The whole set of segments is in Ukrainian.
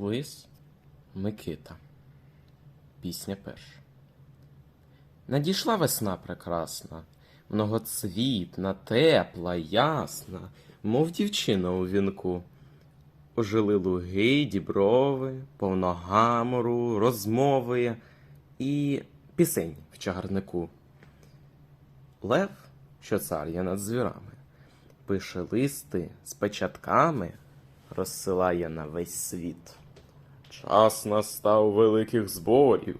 Лис Микита. Пісня перша. Надійшла весна прекрасна, многоцвітна, тепла, ясна, мов дівчина у вінку. Ожили луги, діброви, повно гамору, розмови і пісень в чагарнику. Лев, що цар є над звірами, пише листи з печатками, розсилає на весь світ. Час настав великих зборів,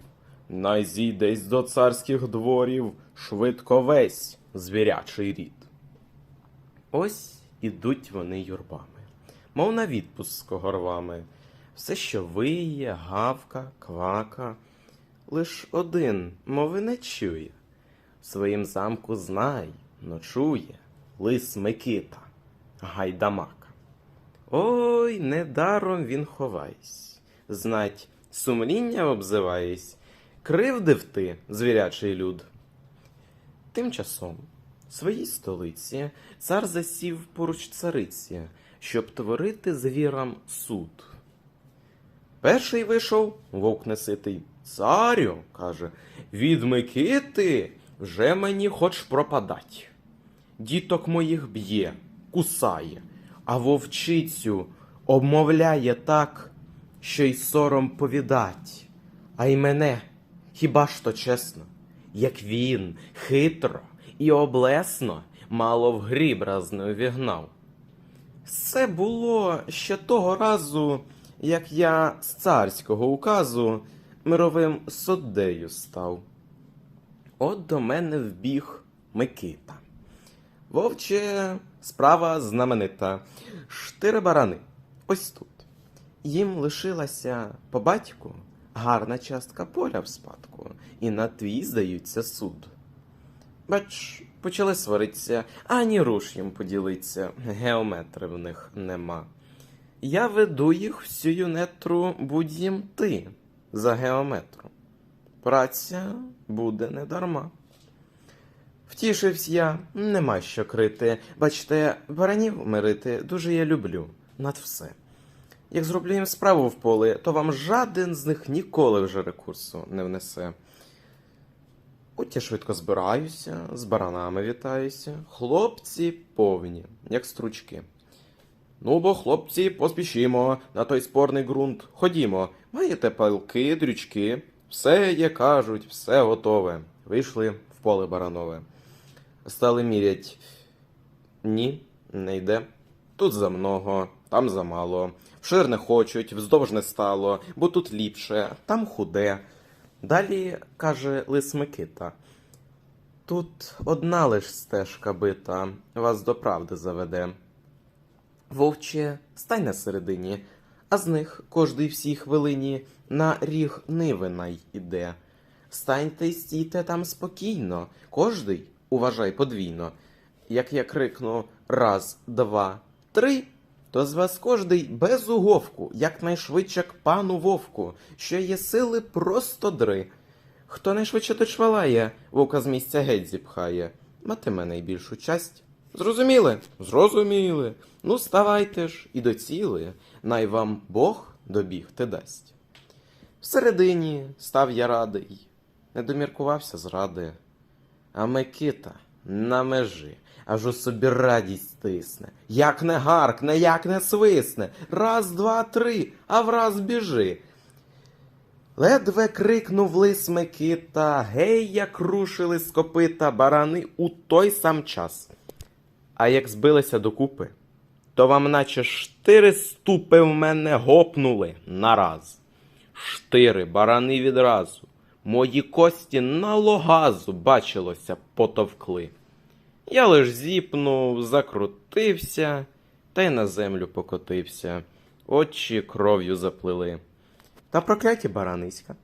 най зійдесь до царських дворів швидко весь звірячий рід. Ось ідуть вони юрбами, мов на відпуск горвами. Все, що виє, гавка, квака, лиш один мови не чує. В своїм замку знай, ночує лис Микита, гайдамака. Ой, недаром він ховайсь, знать, сумління обзиваєсь, кривдив ти, звірячий люд. Тим часом в своїй столиці цар засів поруч цариці, щоб творити звірам суд. Перший вийшов вовк неситий. Царю, каже, від Микити вже мені хоч пропадать. Діток моїх б'є, кусає, а вовчицю обмовляє так, що й сором повідать. А й мене, хіба ж то чесно, як він хитро і облесно мало в гріб раз не увігнав. Це було ще того разу, як я з царського указу мировим суддею став. От до мене вбіг Микита. Вовче, справа знаменита. Штири барани. Ось тут. Їм лишилася по батьку гарна частка поля в спадку, і на твій здаються суд. Бач, почали сваритися, ані руш їм поділиться, геометри в них нема. Я веду їх всю нетру, будь їм ти за геометру. Праця буде недарма. Втішився я, нема що крити. Бачте, баранів мирити дуже я люблю над все. Як зроблю їм справу в поле, то вам жаден з них ніколи вже рекурсу не внесе. От я швидко збираюся, з баранами вітаюся. Хлопці повні, як стручки. Ну бо, хлопці, поспішімо на той спорний ґрунт. Ходімо, маєте палки, дрючки, все є кажуть, все готове. Вийшли в поле баранове. Стали мірять. Ні, не йде. Тут за много, там замало. Вшир не хочуть, вздовж не стало, бо тут ліпше, там худе. Далі каже лис Микита. Тут одна лиш стежка бита, вас до правди заведе. Вовче, стань на середині, а з них кожний всій хвилині на ріг ниви най іде. Станьте й стійте там спокійно, кожний уважай подвійно. Як я крикну раз, два, три, то з вас кожний без уговку, якнайшвидше к пану вовку, що є сили просто дри. Хто найшвидше дочвалає, вовка з місця геть зіпхає, матиме найбільшу часть. Зрозуміли? Зрозуміли. Ну, ставайте ж і доціли, най вам Бог добігти дасть. Всередині став я радий, не доміркувався зради. А Микита на межі, аж у собі радість тисне. Як не гаркне, як не свисне. Раз, два, три, а враз біжи. Ледве крикнув лис Микита, гей, як рушили з копита барани у той сам час. А як збилися докупи, то вам наче штири ступи в мене гопнули нараз. Штири, барани відразу, мої кості на логазу, бачилося, потовкли. Я лиш зіпнув, закрутився, та й на землю покотився, очі кров'ю заплили. Та прокляті бараниська.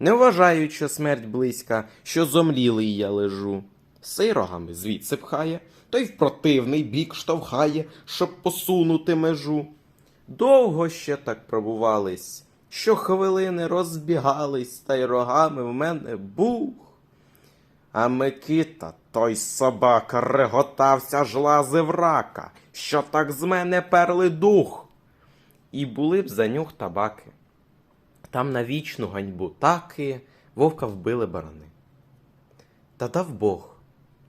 Не вважають, що смерть близька, що зомлілий я лежу. Сей рогами звідси пхає, то й в противний бік штовхає, щоб посунути межу. Довго ще так пробувались, що хвилини розбігались, та й рогами в мене бух. А Микита, той собака, реготався ж лазив рака, що так з мене перли дух. і були б за нюх табаки. Там на вічну ганьбу таки вовка вбили барани. Та дав Бог,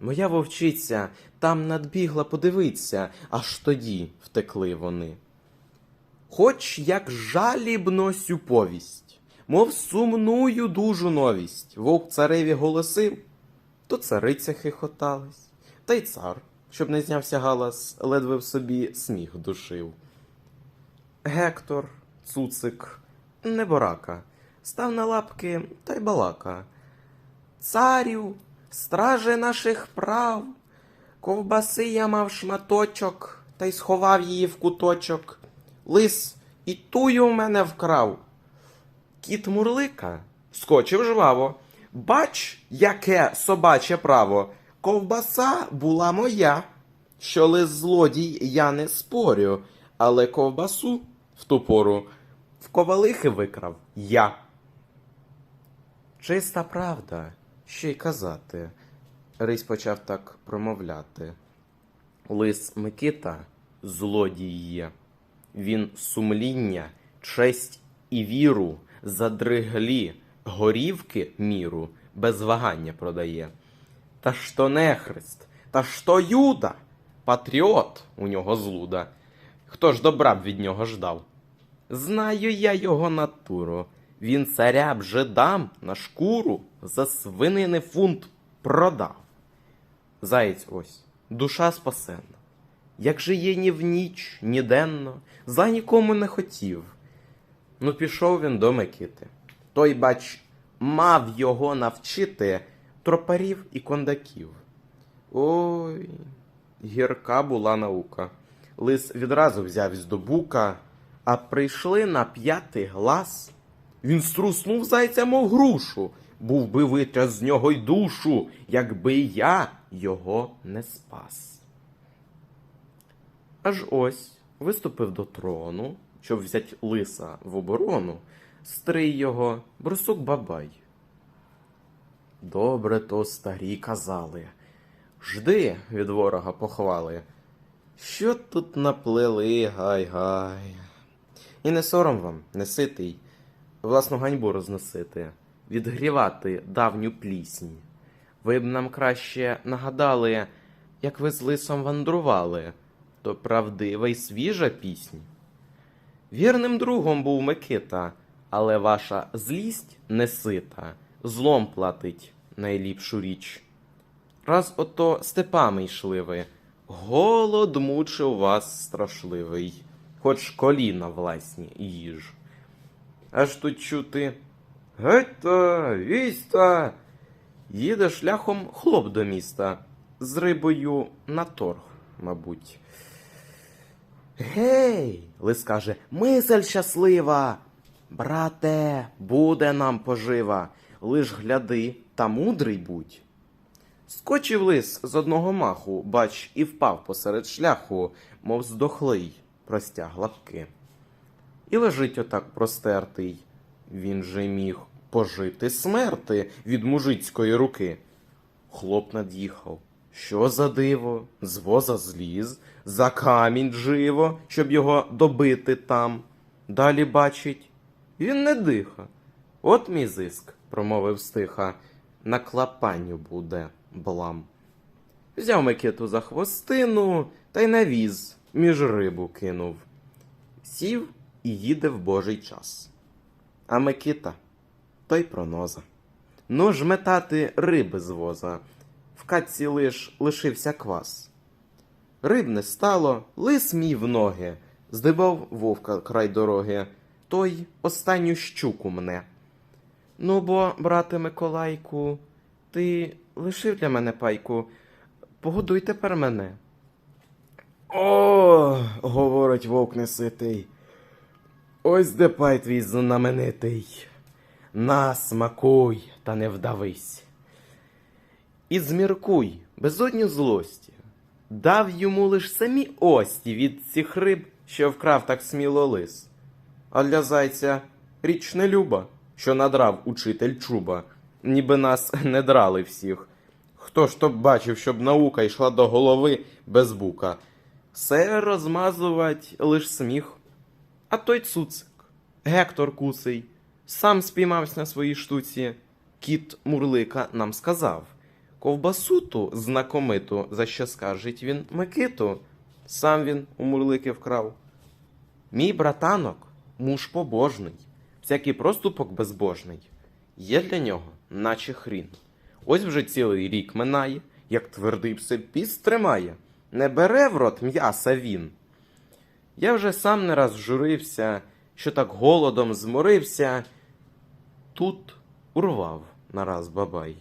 моя вовчиця там надбігла подивиться, аж тоді втекли вони. Хоч як жалібно сю повість, мов сумную дужу новість, вовк цареві голосив, то цариця хихоталась, та й цар, щоб не знявся галас, ледве в собі сміх душив. Гектор, цуцик, неборака, став на лапки та й балака. Царю, страже наших прав, ковбаси я мав шматочок, та й сховав її в куточок. Лис і тую в мене вкрав. Кіт Мурлика скочив жваво. Бач, яке собаче право. Ковбаса була моя. Що лис злодій, я не спорю, але ковбасу в ту пору в ковалихи викрав я. Чиста правда, що й казати. Рись почав так промовляти. Лис Микита злодій є. Він сумління, честь і віру задриглі горівки міру без вагання продає. Та що нехрест, та що юда, патріот у нього злуда. Хто ж добра б від нього ждав? Знаю я його натуру. Він царя б же дам на шкуру за свинини фунт продав. Заєць ось, душа спасенна. Як же є ні в ніч, ні денно, за нікому не хотів. Ну, пішов він до Микити. Той, бач, мав його навчити тропарів і кондаків. Ой, гірка була наука. Лис відразу взявсь до бука, а прийшли на п'ятий глас. Він струснув зайця, мов грушу, був би витряс з нього й душу, якби я його не спас. Аж ось виступив до трону, щоб взять лиса в оборону, стрий його, брусок бабай. Добре то старі казали. Жди від ворога похвали. Що тут наплели, гай-гай. І не сором вам, не ситий, власну ганьбу розносити, відгрівати давню плісні. Ви б нам краще нагадали, як ви з лисом вандрували, то правдива й свіжа пісня. Вірним другом був Микита, але ваша злість не сита, злом платить найліпшу річ. Раз ото степами йшли ви, голод мучив вас страшливий, хоч коліна власні їж. Аж тут чути Гетьта, віста. Їде шляхом хлоп до міста, з рибою на торг, мабуть. Гей, лис каже, мисль щаслива. Брате, буде нам пожива, лиш гляди та мудрий будь. Скочив лис з одного маху, бач, і впав посеред шляху, мов здохлий, простяг лапки. І лежить отак простертий. Він же міг пожити смерти від мужицької руки. Хлоп над'їхав. Що за диво? З воза зліз, за камінь живо, щоб його добити там. Далі бачить, він не диха. От мій зиск, промовив стиха, на клапанню буде блам. Взяв Микиту за хвостину та й на віз між рибу кинув. Сів і їде в божий час. А Микита той проноза. Ну ж метати риби з воза. В катці лиш лишився квас. Риб не стало, лис мій в ноги, здибав вовка край дороги, той останню щуку мне. Ну бо, брате Миколайку, ти лишив для мене пайку, погодуй тепер мене. О, говорить вовк неситий. Ось де пай твій знаменитий. На, смакуй, та не вдавись. І зміркуй, безодню злості. Дав йому лиш самі ості від цих риб, що вкрав так сміло лис. А для зайця річ не люба, що надрав учитель чуба, ніби нас не драли всіх. Хто ж то бачив, щоб наука йшла до голови без бука? Все розмазувать лиш сміх. А той цуцик, Гектор Кусий, сам спіймався на своїй штуці. Кіт Мурлика нам сказав. Ковбасу ту знакомиту, за що скажеть він Микиту, сам він у Мурлики вкрав. Мій братанок, муж побожний, всякий проступок безбожний, є для нього, наче хрін. Ось вже цілий рік минає, як твердий псипіс тримає, не бере в рот м'яса він. Я вже сам не раз журився, що так голодом зморився. Тут урвав нараз бабай.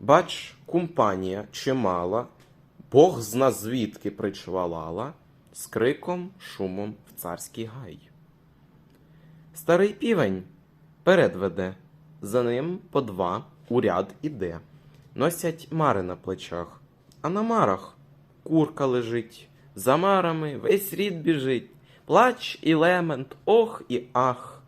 Бач, компанія чимала, Бог зна звідки причвалала, з криком, шумом в царський гай. Старий півень перед веде, за ним по два у ряд іде. Носять мари на плечах, а на марах курка лежить, за марами весь рід біжить, плач і лемент, ох і ах.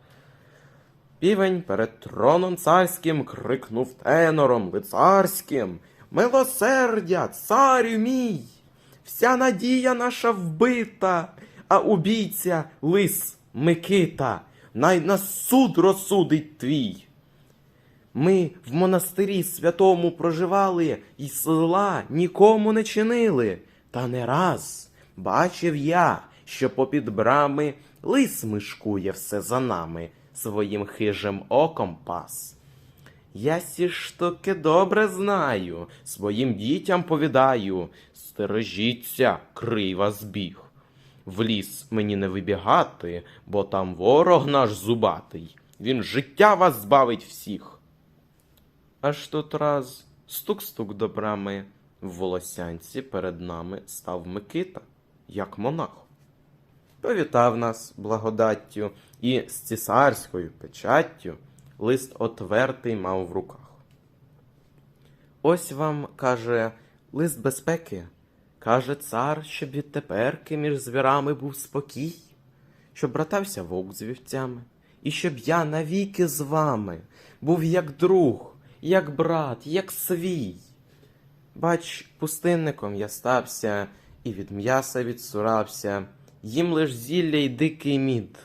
Півень перед троном царським крикнув тенором лицарським Милосердя, царю мій! Вся надія наша вбита, а убійця лис Микита, най нас суд розсудить твій. Ми в монастирі святому проживали і зла нікому не чинили. Та не раз бачив я, що попід брами лис мишкує все за нами, своїм хижим оком пас. Я сі штуки добре знаю, своїм дітям повідаю, стережіться, крий вас біг. В ліс мені не вибігати, бо там ворог наш зубатий, він життя вас збавить всіх. Аж тут раз стук-стук до брами, в волосянці перед нами став Микита, як монах. Повітав нас благодаттю і з цісарською печаттю лист отвертий мав в руках. Ось вам, каже, лист безпеки. Каже цар, щоб відтеперки між звірами був спокій, щоб братався вовк з вівцями, і щоб я навіки з вами був як друг, як брат, як свій. Бач, пустинником я стався і від м'яса відсурався, їм лиш зілля й дикий мід.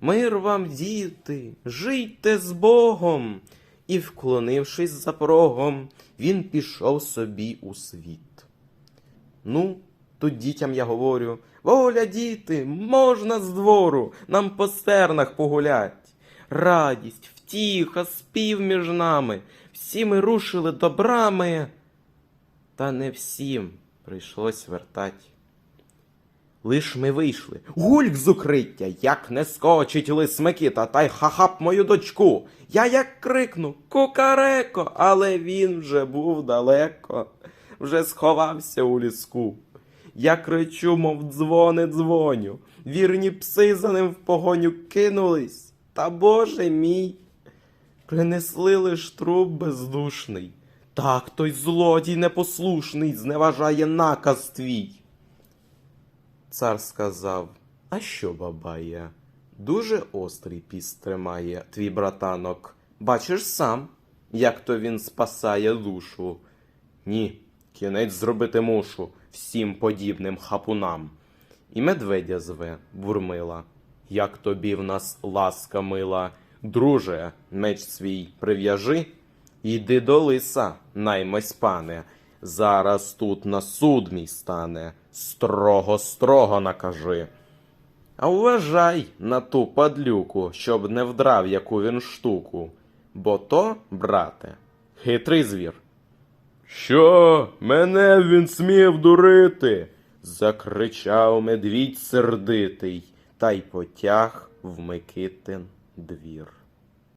Мир вам, діти, жийте з Богом. І, вклонившись за порогом, він пішов собі у світ. Ну, тут дітям я говорю: воля, діти, можна з двору, нам по стернах погулять. Радість, втіха, спів між нами, всі ми рушили до брами. Та не всім прийшлось вертать. Лиш ми вийшли. Гульк з укриття, як не скочить лис Микита, та й хахап мою дочку. Я як крикну Кукареко, але він вже був далеко, вже сховався у ліску. Я кричу, мов дзвони дзвоню. Вірні пси за ним в погоню кинулись. Та Боже мій. Принесли лиш труп бездушний. Так той злодій непослушний зневажає наказ твій. Цар сказав: А що, бабая? Дуже острий піст тримає твій братанок. Бачиш сам, як то він спасає душу. Ні, кінець зробити мушу всім подібним хапунам. І медведя зве бурмила. Як тобі в нас ласка мила, друже, меч свій прив'яжи, йди до лиса, наймось пане. Зараз тут на суд мій стане, строго, строго накажи. А уважай на ту падлюку, щоб не вдрав яку він штуку, бо то, брате, хитрий звір. Що, мене він смів дурити? закричав медвідь сердитий, та й потяг в Микитин двір.